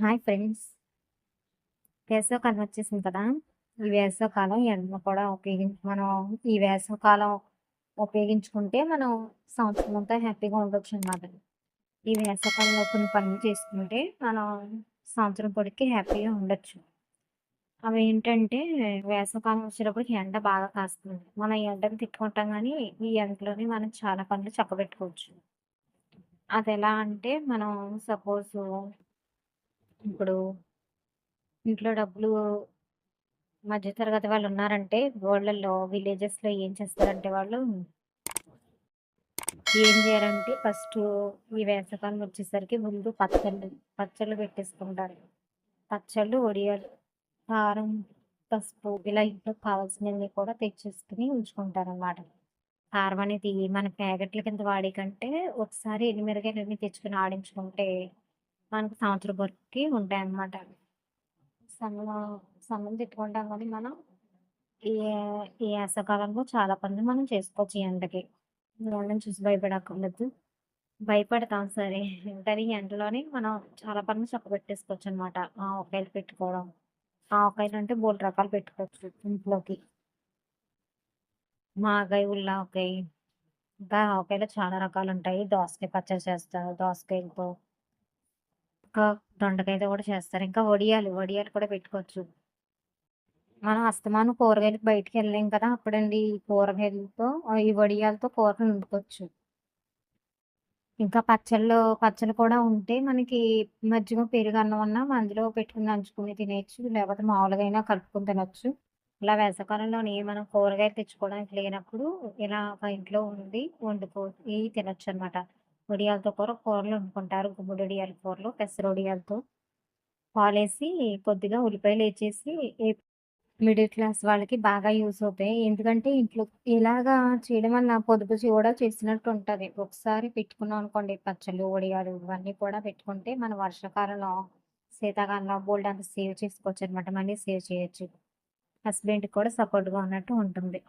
Hi friends. వేసవికాలం వచ్చేసింది కదా! ఈ వేసవికాలం ఎండను కూడా ఉపయోగించి మనం ఈ వేసవికాలం ఉపయోగించుకుంటే మనం సంవత్సరం అంతా హ్యాపీగా ఉండొచ్చనమాట. ఈ వేసవికాలంలో కొన్ని పనులు చేసుకుంటే మనం సంవత్సరం పొడికి హ్యాపీగా ఉండొచ్చు. ఏంటంటే వేసవికాలం వచ్చేటప్పటికి ఎండ బాగా కాస్తుంది. మనం ఎండను తిట్టుకుంటాం కానీ ఈ ఎండలోనే మనం చాలా పనులు చక్కబెట్టుకోవచ్చు. అది ఎలా అంటే మనం సపోజు ఇప్పుడు ఇంట్లో డబ్బులు మధ్య తరగతి వాళ్ళున్నారంటే ఊళ్ళల్లో, విలేజెస్‌లో ఏం చేస్తారంటే వాళ్ళు ఏం చేయాలంటే ఫస్ట్ ఈ వేసవకాలం వచ్చేసరికి ముందు పచ్చళ్ళు, పచ్చళ్ళు పెట్టేసుకుంటారు. పచ్చళ్ళు, ఒడియాలు కారం, పసుపు ఇలా ఇంట్లోకి కావాల్సినవన్నీ కూడా తెచ్చేసుకుని ఉంచుకుంటారు అన్నమాట కారం అనేది మన ప్యాకెట్ల కింద వాడే కంటే ఒకసారి అన్ని తెచ్చుకొని ఆడించుకుంటే మనకు సంవత్సరం వరకి ఉంటాయన్నమాట. సన్నం సన్నం తిట్టుకుంటాం కానీ మనం ఈ ఈ వేసవికాలంలో చాలా పనులు మనం చేసుకోవచ్చు ఈ ఎండకి. ఎండను చూసి భయపడకూడదు భయపడతాం సరే. కానీ ఈ ఎండలోనే మనం చాలా పనులు ఆ ఆవకాయలు పెట్టుకోవడం. ఆవకాయలంటే మూడు రకాలు పెట్టుకోవచ్చు ఇంట్లోకి. మాగాయ, ఉల్లావకాయ, ఇంకా ఆవకాయలో చాలా రకాలు ఉంటాయి దోసకాయ పచ్చడి చేస్తారు దోసకాయలతో. ఇంకా దొండకాయతో కూడా చేస్తారు. ఇంకా వడియాలు, వడియాలు కూడా పెట్టుకోవచ్చు. మనం అస్తమానం కూరగాయలకి బయటికెళ్ళలేం కదా! అప్పుడండి ఈ కూరగాయలతో ఈ వడియాలతో కూరలు వండుకోవచ్చు. ఇంకా పచ్చళ్ళు, పచ్చళ్ళు కూడా ఉంటే మనకి మజ్జిగ, పెరుగన్నం అన్నా అందులో పెట్టుకుని నంచుకొని తినేయచ్చు లేకపోతే మామూలుగా అయినా కలుపుకొని తినొచ్చు. ఇలా వేసవికాలంలోని మనం కూరగాయలు తెచ్చుకోవడానికి లేనప్పుడు ఇలా ఇంట్లో ఉండి వండుకొని తినొచ్చనమాట. వడియాలతో కూర కూరలు వండుకుంటారు. గుమ్మడి గుమ్మడొడియాల కూరలు, పెసరొడియాలతో పాలేసి కొద్దిగా ఉల్లిపాయలు వేసేసి మిడిల్ క్లాస్ వాళ్ళకి బాగా యూస్ అవుతాయి. ఎందుకంటే ఇంట్లో ఇలాగా చేయడం వల్ల పొదుపు కూడా చేసినట్టు ఉంటుంది ఒకసారి పెట్టుకున్నాం అనుకోండి పచ్చళ్ళు, వడియాలు ఇవన్నీ కూడా పెట్టుకుంటే మనం వర్షాకాలంలో, శీతాకాలంలో బోలెడంత సేవ్ చేసుకోవచ్చు అనమాట మనీ సేవ్ చేయొచ్చు. హస్బెండ్‌కి కూడా సపోర్ట్‌గా ఉన్నట్టు ఉంటుంది.